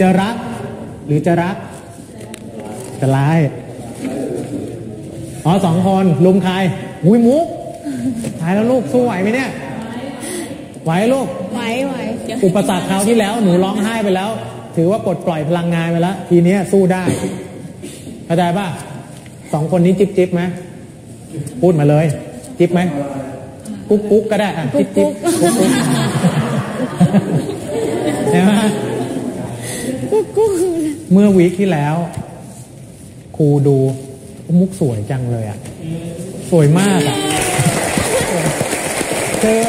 จะรัก หรือจะรัก จะร้าย อ๋อสองคนลุมใครหุยมุกตายแล้วลูกสู้ไหวไหมเนี่ย ไหวลูก ไหวไหวเดี๋ยวอุปสรรคคราวที่แล้วหนูร้องไห้ไปแล้ว ถือว่าปลดปล่อยพลังงานไปแล้ว ทีเนี้ยสู้ได้เข้าใจป่ะสองคนนี้จิ๊บจิ๊บไหมพูดมาเลย จิ๊บไหมกุ๊กกุ๊กก็ได้อะจิ๊บจิ๊บกุ๊กกุ๊กใช่ไหม กุ๊กกุ๊ก เมื่อวีคที่แล้วครูดูมุกสวยจังเลยอะ สวยมากอะคือ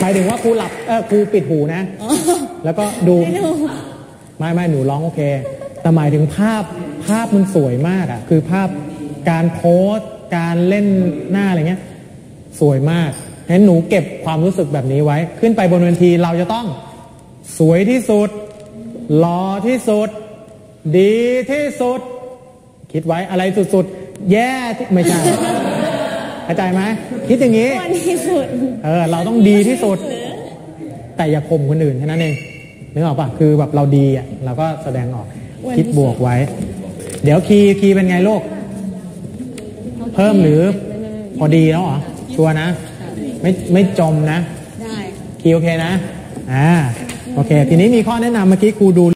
หมายถึงว่าครูหลับเออครูปิดหูนะ แล้วก็ดู ไม่ไม่หนูร้องโอเค แต่หมายถึงภาพภาพมันสวยมากอะ่ะ คือภาพการโพสการเล่นหน้าอะไรเงี้ย สวยมากงั้นหนูเก็บความรู้สึกแบบนี้ไว้ ขึ้นไปบนเวทีเราจะต้อง สวยที่สุดหล่อที่สุด ดีที่สุด คิดไว้อะไรสุดๆ แย่ที่ไม่ใช่เข้าใจไหมคิดอย่างนี้อ้วนที่สุดเออเราต้องดีที่สุด แต่อย่าข่มคนอื่นแค่นั้นเองนึกออกปะคือแบบเราดีอะเราก็แสดงออกวันที่คิดบวกไว้ เดี๋ยวคีย์คีย์เป็นไงลูกเพิ่มหรือ พอดีแล้วเหรอชัวร์นะ ไม่ไม่จมนะได้คีย์โอเคนะอ่าโอเค ทีนี้มีข้อแนะนำเมื่อกี้ครูดู